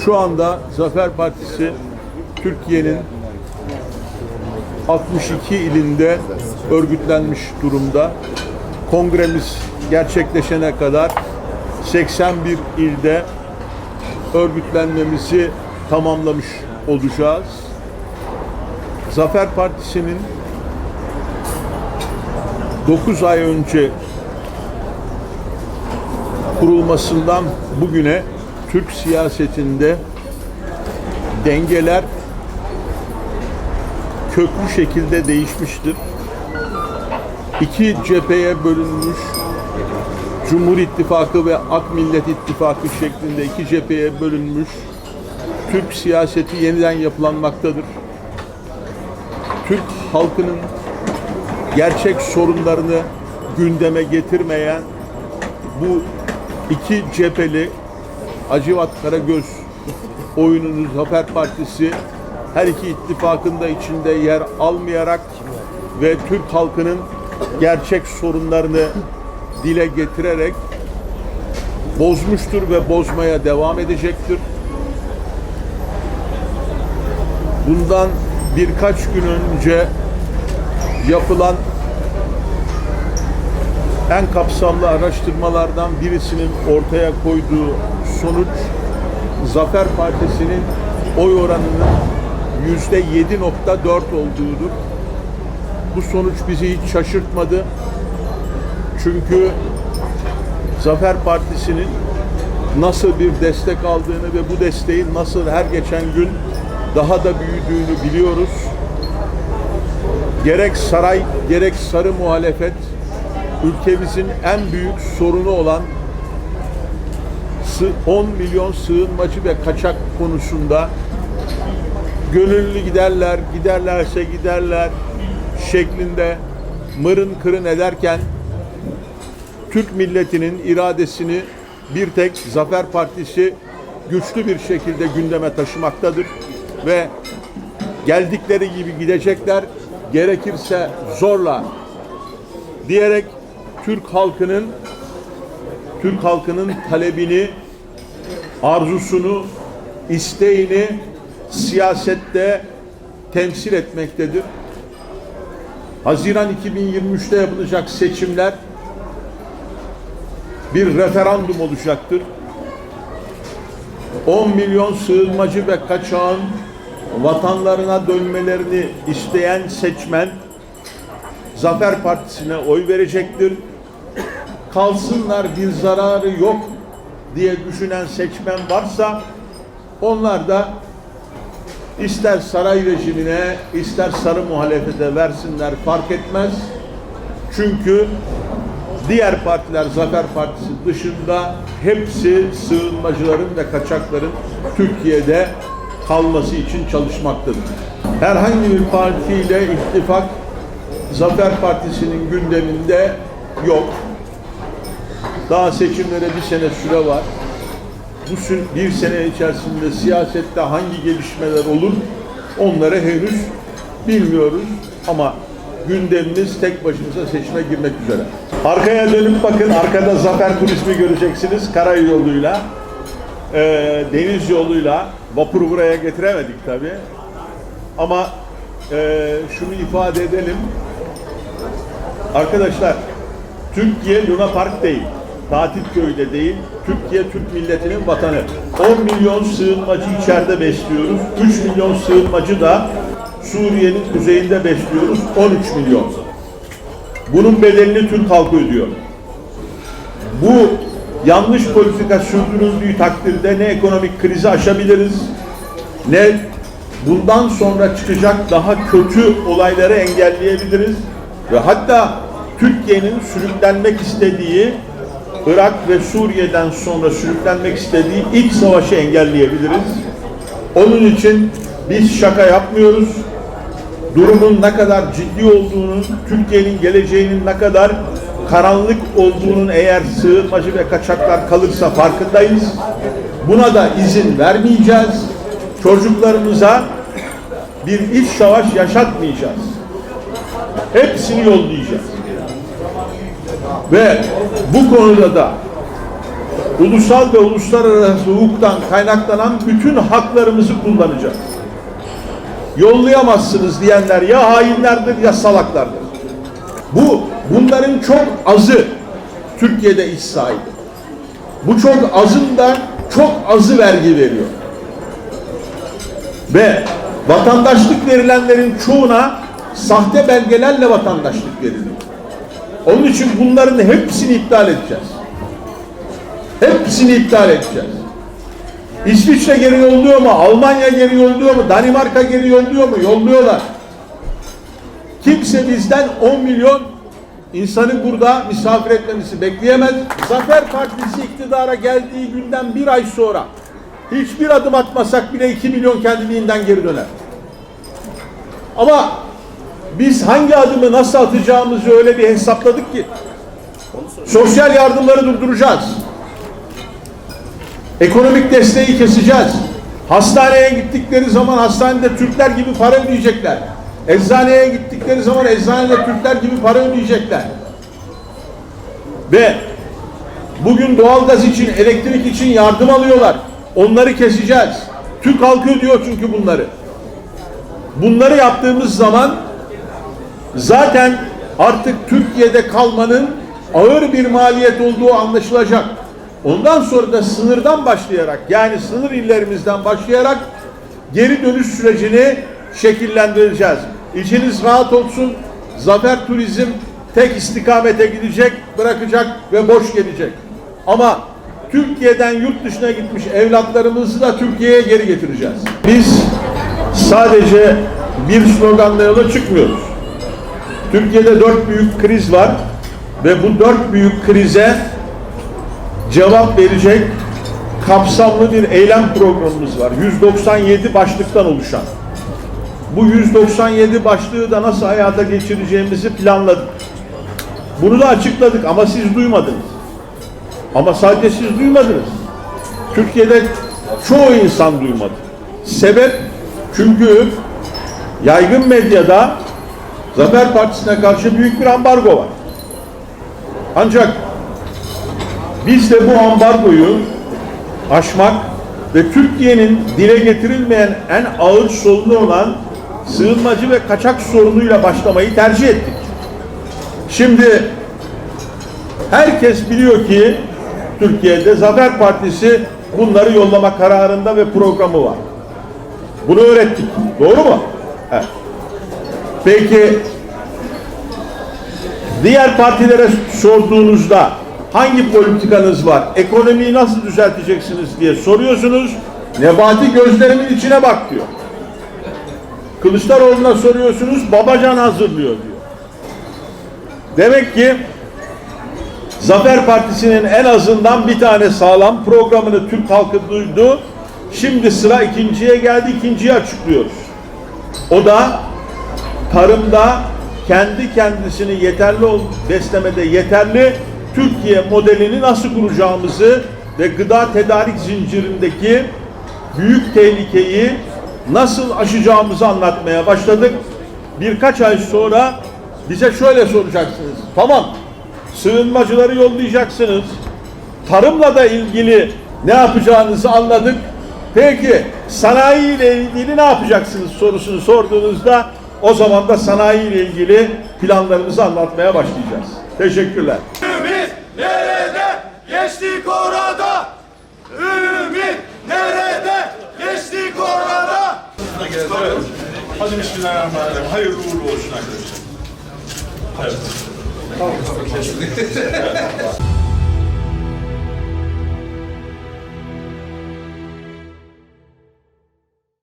Şu anda Zafer Partisi Türkiye'nin 62 ilinde örgütlenmiş durumda. Kongremiz gerçekleşene kadar 81 ilde örgütlenmemizi tamamlamış olacağız. Zafer Partisi'nin 9 ay önce kurulmasından bugüne Türk siyasetinde dengeler köklü şekilde değişmiştir. İki cepheye bölünmüş Cumhur İttifakı ve Ak Millet İttifakı şeklinde iki cepheye bölünmüş Türk siyaseti yeniden yapılanmaktadır. Türk halkının gerçek sorunlarını gündeme getirmeyen bu iki cepheli Acıvat Karagöz oyununu Zafer Partisi her iki ittifakın da içinde yer almayarak ve Türk halkının gerçek sorunlarını dile getirerek bozmuştur ve bozmaya devam edecektir. Bundan birkaç gün önce yapılan en kapsamlı araştırmalardan birisinin ortaya koyduğu sonuç Zafer Partisi'nin oy oranının yüzde 7.4 olduğudur. Bu sonuç bizi hiç şaşırtmadı. Çünkü Zafer Partisi'nin nasıl bir destek aldığını ve bu desteğin nasıl her geçen gün daha da büyüdüğünü biliyoruz. Gerek saray, gerek sarı muhalefet ülkemizin en büyük sorunu olan 10 milyon sığınmacı ve kaçak konusunda gönüllü giderler, giderlerse giderler şeklinde mırın kırın ederken Türk milletinin iradesini bir tek Zafer Partisi güçlü bir şekilde gündeme taşımaktadır ve geldikleri gibi gidecekler. Gerekirse zorla diyerek Türk halkının Türk halkının talebini, arzusunu, isteğini siyasette temsil etmektedir. Haziran 2023'te yapılacak seçimler bir referandum olacaktır. 10 milyon sığınmacı ve kaçağın vatanlarına dönmelerini isteyen seçmen Zafer Partisi'ne oy verecektir. Kalsınlar bir zararı yok diye düşünen seçmen varsa onlar da ister saray rejimine ister sarı muhalefete versinler fark etmez. Çünkü diğer partiler Zafer Partisi dışında hepsi sığınmacıların ve kaçakların Türkiye'de kalması için çalışmaktadır. Herhangi bir partiyle ittifak Zafer Partisi'nin gündeminde yok. Daha seçimlere bir sene süre var. Bu bir sene içerisinde siyasette hangi gelişmeler olur onları henüz bilmiyoruz. Ama gündemimiz tek başımıza seçime girmek üzere. Arkaya dönüp bakın arkada Zafer Turizmi göreceksiniz karayoluyla. E, deniz yoluyla vapuru buraya getiremedik tabi. Ama e, şunu ifade edelim. Arkadaşlar Türkiye Luna Park değil. Tatil köyde değil. Türkiye Türk milletinin vatanı. 10 milyon sığınmacı içeride besliyoruz. 3 milyon sığınmacı da Suriye'nin kuzeyinde besliyoruz. 13 milyon. Bunun bedelini Türk halkı ödüyor. Bu yanlış politika sürdürüldüğü takdirde ne ekonomik krizi aşabiliriz, ne bundan sonra çıkacak daha kötü olayları engelleyebiliriz ve hatta Türkiye'nin sürüklenmek istediği Irak ve Suriye'den sonra sürüklenmek istediği iç savaşı engelleyebiliriz. Onun için biz şaka yapmıyoruz. Durumun ne kadar ciddi olduğunun, Türkiye'nin geleceğinin ne kadar karanlık olduğunun eğer sığınmacı ve kaçaklar kalırsa farkındayız. Buna da izin vermeyeceğiz. Çocuklarımıza bir iç savaş yaşatmayacağız. Hepsini yollayacağız. Ve bu konuda da ulusal ve uluslararası hukuktan kaynaklanan bütün haklarımızı kullanacağız. Yollayamazsınız diyenler ya hainlerdir ya salaklardır. Bu bunların çok azı Türkiye'de iş sahibi. Bu çok azından çok azı vergi veriyor. Ve vatandaşlık verilenlerin çoğuna sahte belgelerle vatandaşlık veriliyor. Onun için bunların hepsini iptal edeceğiz. Hepsini iptal edeceğiz. İsviçre geri yolluyor mu? Almanya geri yolluyor mu? Danimarka geri yolluyor mu? Yolluyorlar. Kimse bizden 10 milyon insanı burada misafir etmemizi bekleyemez. Zafer Partisi iktidara geldiği günden bir ay sonra hiçbir adım atmasak bile 2 milyon kendiliğinden geri döner. Ama biz hangi adımı nasıl atacağımızı öyle bir hesapladık ki sosyal yardımları durduracağız. Ekonomik desteği keseceğiz. Hastaneye gittikleri zaman hastanede Türkler gibi para ödeyecekler. Eczaneye gittikleri zaman eczanede Türkler gibi para ödeyecekler. Ve bugün doğalgaz için, elektrik için yardım alıyorlar. Onları keseceğiz. Türk halkı ödüyor çünkü bunları. Bunları yaptığımız zaman zaten artık Türkiye'de kalmanın ağır bir maliyet olduğu anlaşılacak. Ondan sonra da sınırdan başlayarak yani sınır illerimizden başlayarak geri dönüş sürecini şekillendireceğiz. İçiniz rahat olsun. Zafer Turizm tek istikamete gidecek, bırakacak ve boş gelecek. Ama Türkiye'den yurt dışına gitmiş evlatlarımızı da Türkiye'ye geri getireceğiz. Biz sadece bir sloganla yola çıkmıyoruz. Türkiye'de dört büyük kriz var ve bu dört büyük krize cevap verecek kapsamlı bir eylem programımız var. 197 başlıktan oluşan. Bu 197 başlığı da nasıl hayata geçireceğimizi planladık. Bunu da açıkladık ama siz duymadınız. Ama sadece siz duymadınız. Türkiye'de çoğu insan duymadı. Sebep çünkü yaygın medyada Zafer Partisi'ne karşı büyük bir ambargo var. Ancak biz de bu ambargoyu aşmak ve Türkiye'nin dile getirilmeyen en ağır sorunu olan sığınmacı ve kaçak sorunuyla başlamayı tercih ettik. Şimdi herkes biliyor ki Türkiye'de Zafer Partisi bunları yollama kararında ve programı var. Bunu öğrettik. Doğru mu? Evet. Peki diğer partilere sorduğunuzda hangi politikanız var? Ekonomiyi nasıl düzelteceksiniz diye soruyorsunuz. Nebati gözlerimin içine bak diyor. Kılıçdaroğlu'na soruyorsunuz. Babacan hazırlıyor diyor. Demek ki Zafer Partisi'nin en azından bir tane sağlam programını Türk halkı duydu. Şimdi sıra ikinciye geldi. İkinciyi açıklıyoruz. O da tarımda kendi kendisini yeterli ol, beslemede yeterli Türkiye modelini nasıl kuracağımızı ve gıda tedarik zincirindeki büyük tehlikeyi nasıl aşacağımızı anlatmaya başladık. Birkaç ay sonra bize şöyle soracaksınız. Tamam, sığınmacıları yollayacaksınız. Tarımla da ilgili ne yapacağınızı anladık. Peki sanayi ile ilgili ne yapacaksınız sorusunu sorduğunuzda o zaman da sanayi ile ilgili planlarımızı anlatmaya başlayacağız. Teşekkürler. Ümit nerede? Geçtik orada. Ümit nerede? Geçtik orada. Hadi bismillahirrahmanirrahim. Hayırlı uğurlu olsun arkadaşlar. Evet.